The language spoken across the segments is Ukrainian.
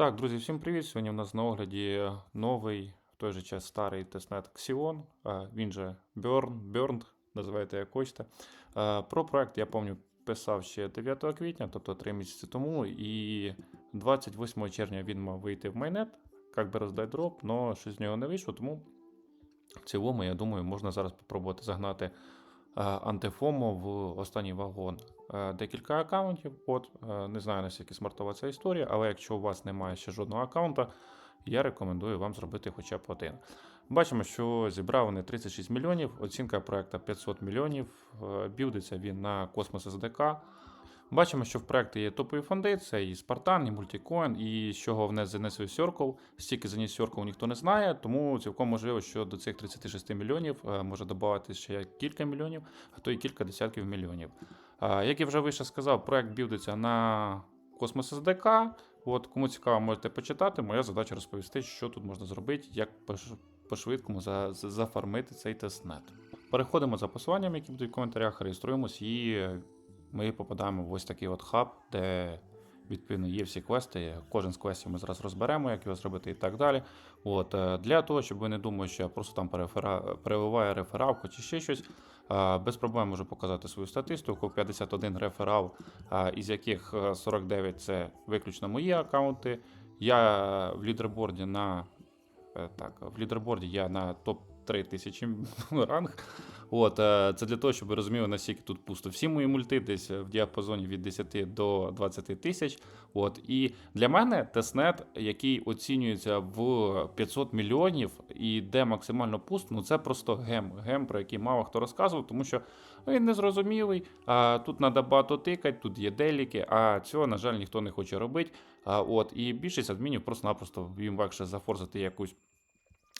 Так, друзі, всім привіт! Сьогодні в нас на огляді новий, в той же час старий тестнет Xeon, він же Burn, Burned, називайте як хочете. Про проект я пам'ятаю писав ще 9 квітня, тобто 3 місяці тому, і 28 червня він мав вийти в майнет, як би роздати дроп, але щось з нього не вийшло, тому в цілому, я думаю, можна зараз спробувати загнати антифомо в останній вагон. Е, Декілька аккаунтів. От е, не знаю наскільки смартова ця історія, але якщо у вас немає ще жодного аккаунта, я рекомендую вам зробити хоча б один. Бачимо, що зібрав вони 36 мільйонів, оцінка проекту 500 мільйонів. е, Білдиться він на Космос SDK. Бачимо, що в проекті є топові фонди, це і Spartan, і Multicoin, і з чого внес занесли Circle. Стільки заніс Circle ніхто не знає, тому цілком можливо, що до цих 36 мільйонів е, може додати ще кілька мільйонів, а то і кілька десятків мільйонів. Як я вже вище сказав, проект білдиться на Cosmos SDK. От, кому цікаво, можете почитати. Моя задача розповісти, що тут можна зробити, як по-швидкому за- за- зафармити цей тестнет. Переходимо за посиланням, які будуть в коментарях, реєструємось і ми попадаємо в ось такий от хаб, де відповідно є всі квести. Кожен з квестів ми зараз розберемо, як його зробити і так далі. От, е, для того, щоб ви не думали, що я просто там переливаю рефералку чи ще щось. е, Без проблем можу показати свою статистику. 51 реферал, е, із яких е, 49 це виключно мої аккаунти. Я в лідерборді на е, так, в лідерборді я на топ 3 тисячі ранг. От, е, це для того, щоб ви розуміли, наскільки тут пусто. Всі мої мульти десь в діапазоні від 10 до 20 тисяч. От, і для мене тестнет, який оцінюється в 500 мільйонів і де максимально пуст, ну це просто гем. Гем, про який мало хто розказував, тому що він незрозумілий. А, тут треба багато тикати, тут є деліки, а цього, на жаль, ніхто не хоче робити. А, от, і більшість адмінів просто-напросто їм легше зафорзити якусь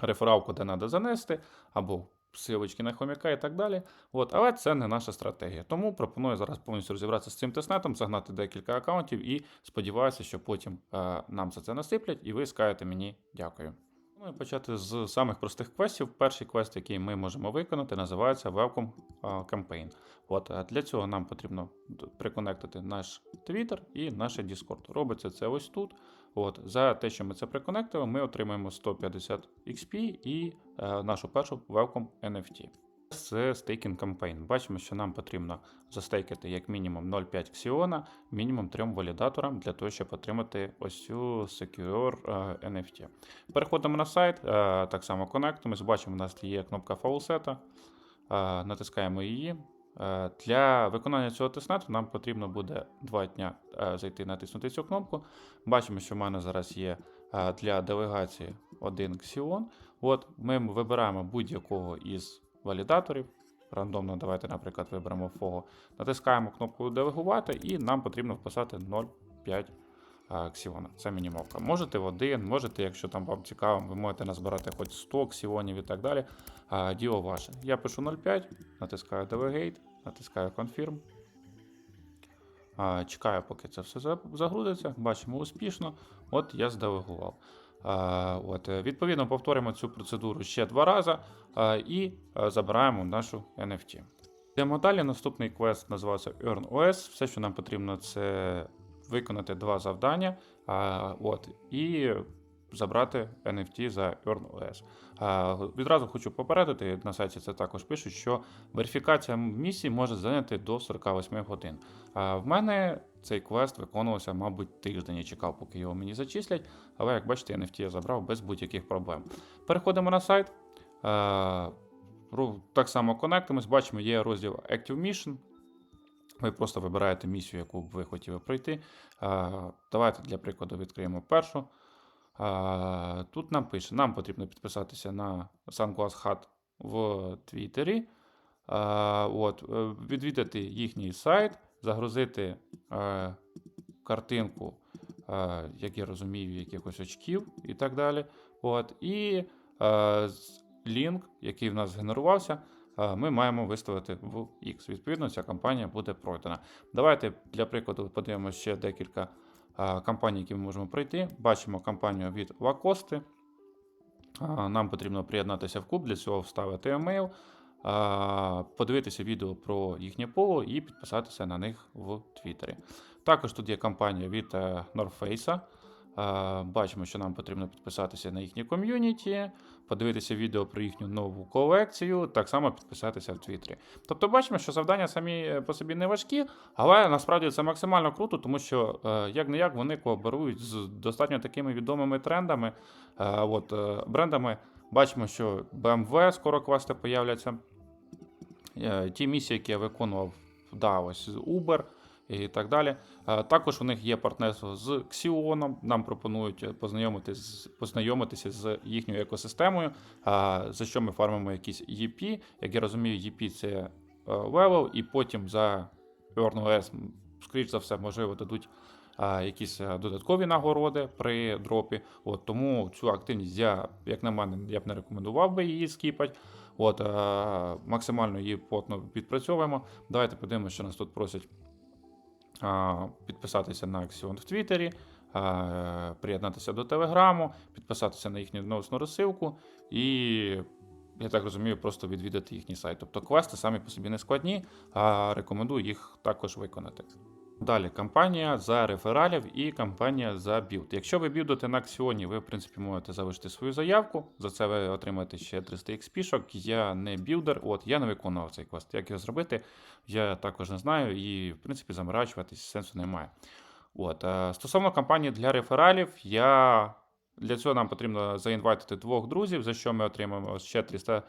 рефералку, де треба занести, або силочки на хомяка і так далі. От, але це не наша стратегія. Тому пропоную зараз повністю розібратися з цим тестнетом, загнати декілька аккаунтів і сподіваюся, що потім е, нам за це насиплять, і ви скажете мені дякую. Пропоную почати з самих простих квестів. Перший квест, який ми можемо виконати, називається Welcome е, Campaign. От, е, для цього нам потрібно приконектити наш Twitter і наш Discord. Робиться це ось тут. От, за те, що ми це приконектили, ми отримаємо 150 XP і е, нашу першу Welcome NFT. Це стейкінг кампейн. Бачимо, що нам потрібно застейкати як мінімум 0,5 ксіона, мінімум 3 валідаторам для того, щоб отримати ось цю Secure е, NFT. Переходимо на сайт, е, так само конектимось. Бачимо, у нас є кнопка фаулсета. Е, Натискаємо її. Е, Для виконання цього тестнету нам потрібно буде 2 дня е, зайти натиснути цю кнопку. Бачимо, що в мене зараз є е, для делегації один Xeon. От Ми вибираємо будь-якого із валідаторів. Рандомно, давайте, наприклад, виберемо FOGO. Натискаємо кнопку делегувати, і нам потрібно вписати 0,5 е, ксіона. Це мінімовка. Можете в один, можете, якщо там вам цікаво, ви можете назбирати хоч 100 ксіонів і так далі. Діло ваше. Я пишу 0,5, натискаю Delegate, натискаю Confirm. Чекаю, поки це все загрузиться. Бачимо успішно. От я зделегував. От, е, відповідно, повторимо цю процедуру ще два рази і забираємо нашу NFT. Йдемо далі. Наступний квест називається Earn OS. Все, що нам потрібно, це виконати два завдання. А, от, і забрати NFT за Earn OS. А, Відразу хочу попередити, на сайті це також пишуть, що верифікація місій може зайняти до 48 годин. А в мене цей квест виконувався, мабуть, тиждень. Я чекав, поки його мені зачислять. Але як бачите, NFT я забрав без будь-яких проблем. Переходимо на сайт. Так само конектимось, бачимо, є розділ Active Mission. Ви просто вибираєте місію, яку б ви хотіли пройти. Давайте для прикладу відкриємо першу. Тут нам пише, нам потрібно підписатися на Sunglass Hut в Твіттері. Е, відвідати їхній сайт, загрузити е, картинку, е, як я розумію, якихось очків і так далі. От, і лінк, який в нас згенерувався, ми маємо виставити в X. Відповідно, ця кампанія буде пройдена. Давайте для прикладу подивимося ще декілька кампаній, які ми можемо пройти. Бачимо кампанію від Лакости. Нам потрібно приєднатися в клуб, для цього вставити емейл, подивитися відео про їхнє поло і підписатися на них в Твіттері. Також тут є кампанія від е, North Face. Е, Бачимо, що нам потрібно підписатися на їхнє ком'юніті, подивитися відео про їхню нову колекцію, так само підписатися в Твіттері. Тобто бачимо, що завдання самі е, по собі не важкі, але насправді це максимально круто, тому що е, як не як вони кооперують з достатньо такими відомими трендами, е, от, е, брендами. Бачимо, що BMW скоро квести появляться. Е, Ті місії, які я виконував, да, ось Uber і так далі. Е, Також у них є партнерство з Xion. Нам пропонують е, познайомитись, познайомитися з їхньою екосистемою, за що ми фармимо якісь EP. Як я розумію, EP це е, левел, і потім за EarnOS, скоріш за все, можливо, дадуть якісь е, додаткові нагороди при дропі. От, тому цю активність я, як на мене, я б не рекомендував би її скіпати. От, е, максимально її плотно відпрацьовуємо. Давайте подивимося, що нас тут просять підписатися на Axion в Твіттері, приєднатися до Телеграму, підписатися на їхню новосну розсилку і, я так розумію, просто відвідати їхній сайт. Тобто квести самі по собі не складні, а рекомендую їх також виконати. Далі кампанія за рефералів і кампанія за білд. Якщо ви білдите на Аксіоні, ви в принципі можете залишити свою заявку. За це ви отримаєте ще 300 XP-шок. Я не білдер, от я не виконував цей квест. Як його зробити, я також не знаю, і в принципі заморачуватись сенсу немає. От е, стосовно кампанії для рефералів, я для цього нам потрібно заінвайтити двох друзів, за що ми отримаємо ще 300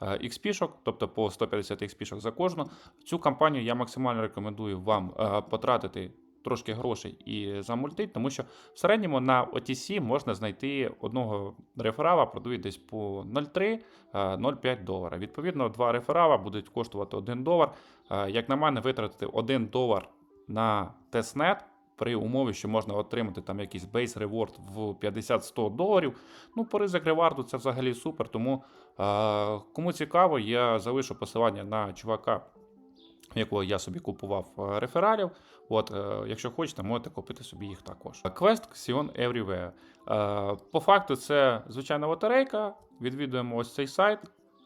XP-шок, тобто по 150 XP-шок за кожну. Цю кампанію я максимально рекомендую вам е, потратити трошки грошей і замультити, тому що в середньому на OTC можна знайти одного реферала, продають десь по 0,3 е, 0,5 долара. Відповідно, два реферала будуть коштувати 1 долар. Е, Як на мене, витратити 1 долар на тестнет при умові, що можна отримати там якийсь бейс реворд в 50-100 доларів. Ну, по ризик реварду це взагалі супер. Тому е, кому цікаво, я залишу посилання на чувака, якого я собі купував е, рефералів. От, е, якщо хочете, можете купити собі їх також. Квест Xion Everywhere. Е, по факту, це звичайна лотерейка. Відвідуємо ось цей сайт.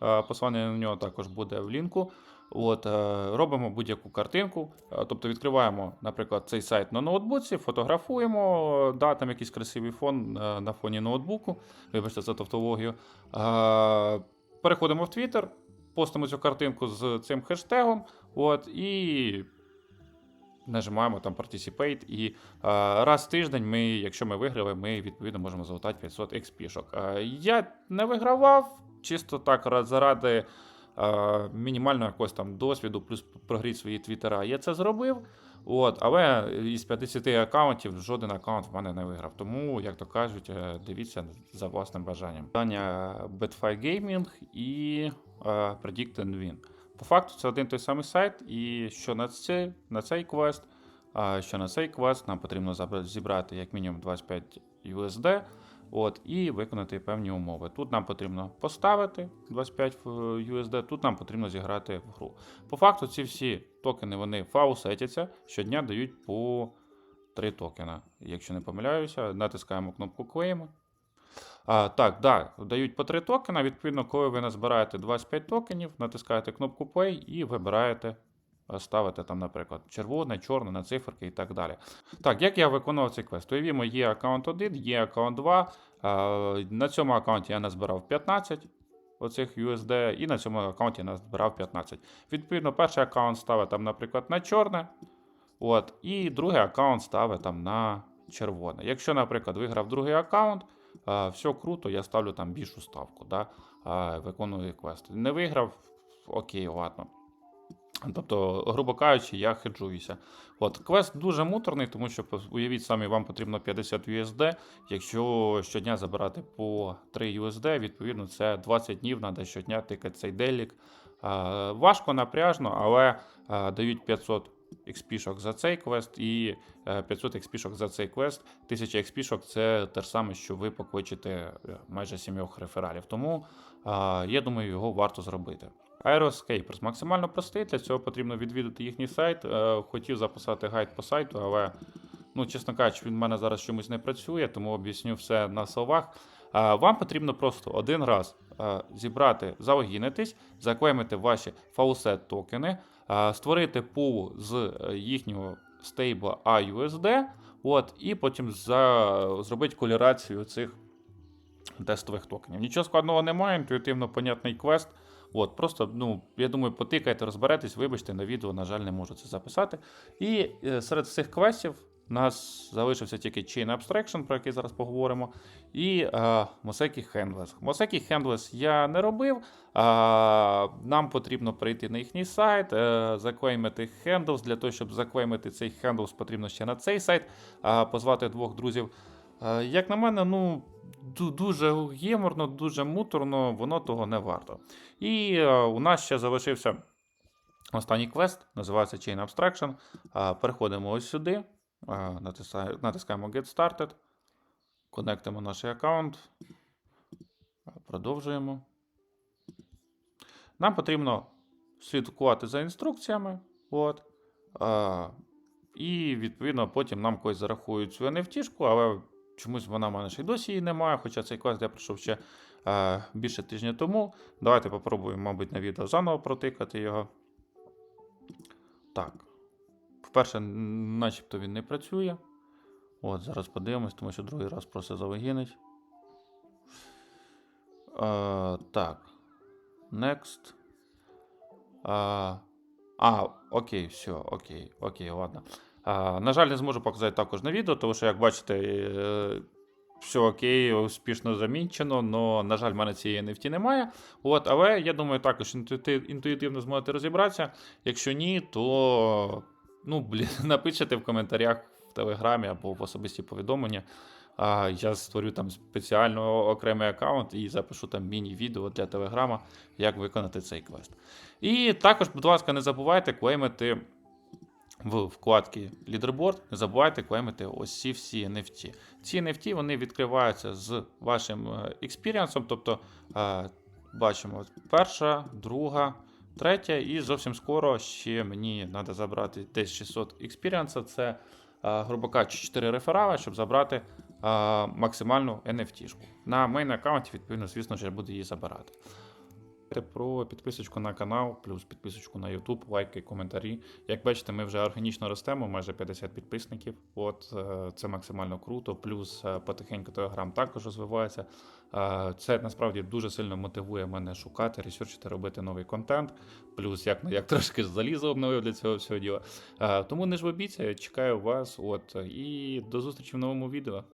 Е, посилання на нього також буде в лінку. От, е, робимо будь-яку картинку, е, тобто відкриваємо, наприклад, цей сайт на ноутбуці, фотографуємо, да, там якийсь красивий фон е, на фоні ноутбуку, вибачте за тавтологію. Е, Переходимо в Twitter, постимо цю картинку з цим хештегом, от, і нажимаємо там Participate. І е, раз в тиждень, ми, якщо ми виграли, ми відповідно можемо залутати 500 XP-шок. Е, я не вигравав, чисто так ра- заради е, мінімального якогось там досвіду, плюс прогріти свої твіттера. Я це зробив. От, але із 50 аккаунтів жоден аккаунт в мене не виграв. Тому, як то кажуть, е, дивіться за власним бажанням. Питання Betfy Gaming і е, Predict and Win. По факту це один той самий сайт, і що на цей, на цей квест, що на цей квест нам потрібно зібрати як мінімум 25 USD. От, і виконати певні умови. Тут нам потрібно поставити 25 USD, тут нам потрібно зіграти в гру. По факту, ці всі токени вони фаусетяться, щодня дають по 3 токена. Якщо не помиляюся, натискаємо кнопку Claim. А, так, да, дають по 3 токена. Відповідно, коли ви назбираєте 25 токенів, натискаєте кнопку Play і вибираєте. Ставите там, наприклад, червоне, чорне на циферки і так далі. Так, як я виконував цей квест? Уявімо, є аккаунт 1, є аккаунт 2. Е, На цьому аккаунті я назбирав 15 оцих USD, і на цьому аккаунті я назбирав 15. Відповідно, перший аккаунт ставить там, наприклад, на чорне. От, і другий аккаунт ставить там на червоне. Якщо, наприклад, виграв другий аккаунт, все круто, я ставлю там більшу ставку, да, виконую квест. Не виграв, окей, ладно. Тобто, грубо кажучи, я хеджуюся. От, квест дуже муторний, тому що уявіть самі, вам потрібно 50 USD. Якщо щодня забирати по 3 USD, відповідно, це 20 днів, треба щодня тикати цей делік. Важко, напряжно, але дають 500 XP-шок за цей квест і е, 500 XP-шок за цей квест. 1000 XP-шок це те ж саме, що ви покличете е, майже сімьох рефералів. Тому я думаю, його варто зробити. Aeroscapers максимально простий, для цього потрібно відвідати їхній сайт. Е, Хотів записати гайд по сайту, але, ну, чесно кажучи, він в мене зараз чомусь не працює, тому об'ясню все на словах. Е, Вам потрібно просто один раз е, зібрати, залогінитись, заклеймити ваші фаусет токени, створити пул з їхнього стейбла AUSD. От, і потім за, зробити колірацію цих тестових токенів. Нічого складного немає, інтуїтивно понятний квест. От, просто, ну, я думаю, потикайте, розберетесь, вибачте, на відео, на жаль, не можу це записати. І е, серед цих квестів у нас залишився тільки Chain Abstraction, про який зараз поговоримо, і е, Mosaic Handless. Mosaic Handless я не робив. А, нам потрібно прийти на їхній сайт, е, заклеймити Handles. Для того, щоб заклеймити цей Handles, потрібно ще на цей сайт а, позвати двох друзів. Е, Як на мене, ну дуже геморно, дуже муторно, воно того не варто. І е, у нас ще залишився останній квест, називається Chain Abstraction. Е, Переходимо ось сюди, натискаємо Get Started, конектимо наш аккаунт, продовжуємо. Нам потрібно слідкувати за інструкціями. От. І, відповідно, потім нам когось зарахують цю NFT, але чомусь вона в мене ще й досі її немає, хоча цей квест я пройшов ще е, більше тижня тому. Давайте попробуємо, мабуть, на відео заново протикати його. Так. По-перше, начебто він не працює. От, зараз подивимось, тому що другий раз просто залогінить. Е, так. Next. А, а, окей, все, окей, окей, ладно. На жаль, не зможу показати також на відео, тому що, як бачите, е, все окей, успішно замінчено, але, на жаль, в мене цієї NFT немає. От, але я думаю, також інтуїтивно зможете розібратися. Якщо ні, то ну, блін, напишете в коментарях в Телеграмі або в особисті повідомлення. А, я створю там спеціально окремий аккаунт і запишу там міні-відео для Телеграма, як виконати цей квест. І також, будь ласка, не забувайте клеймити в вкладці Leaderboard, не забувайте клеймити ось ці всі NFT. Ці NFT вони відкриваються з вашим е, експіріансом, тобто е, бачимо перша, друга, третя, і зовсім скоро ще мені треба забрати десь 600 експіріанса. Це, е, грубо кажучи, 4 реферали, щоб забрати максимальну NFT-шку. На мейн аккаунті, відповідно, звісно ж, я буду її забирати. Про підписочку на канал, плюс підписочку на YouTube, лайки, коментарі. Як бачите, ми вже органічно ростемо, майже 50 підписників. От е, це максимально круто. Плюс е, потихеньку Telegram також розвивається. Е, Це насправді дуже сильно мотивує мене шукати, ресерчити, робити новий контент. Плюс як, як трошки залізо обновив для цього всього діла. Тому не жлобіться, чекаю вас. От і до зустрічі в новому відео.